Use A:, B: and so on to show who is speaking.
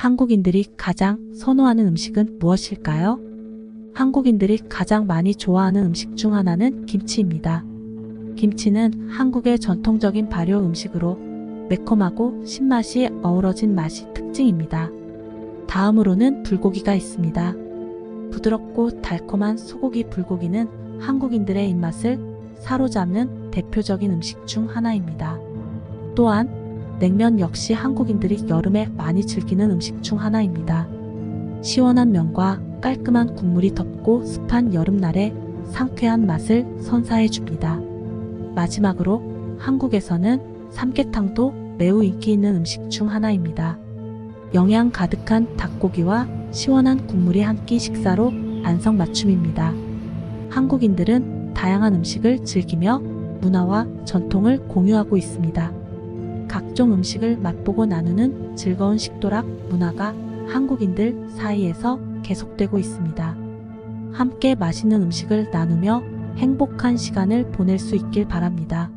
A: 한국인들이 가장 선호하는 음식은 무엇일까요? 한국인들이 가장 많이 좋아하는 음식 중 하나는 김치입니다. 김치는 한국의 전통적인 발효 음식으로 매콤하고 신맛이 어우러진 맛이 특징입니다. 다음으로는 불고기가 있습니다. 부드럽고 달콤한 소고기 불고기는 한국인들의 입맛을 사로잡는 대표적인 음식 중 하나입니다. 또한 냉면 역시 한국인들이 여름에 많이 즐기는 음식 중 하나입니다. 시원한 면과 깔끔한 국물이 덮고 습한 여름날에 상쾌한 맛을 선사해 줍니다. 마지막으로 한국에서는 삼계탕도 매우 인기 있는 음식 중 하나입니다. 영양 가득한 닭고기와 시원한 국물이 한 끼 식사로 안성맞춤입니다. 한국인들은 다양한 음식을 즐기며 문화와 전통을 공유하고 있습니다. 각종 음식을 맛보고 나누는 즐거운 식도락 문화가 한국인들 사이에서 계속되고 있습니다. 함께 맛있는 음식을 나누며 행복한 시간을 보낼 수 있길 바랍니다.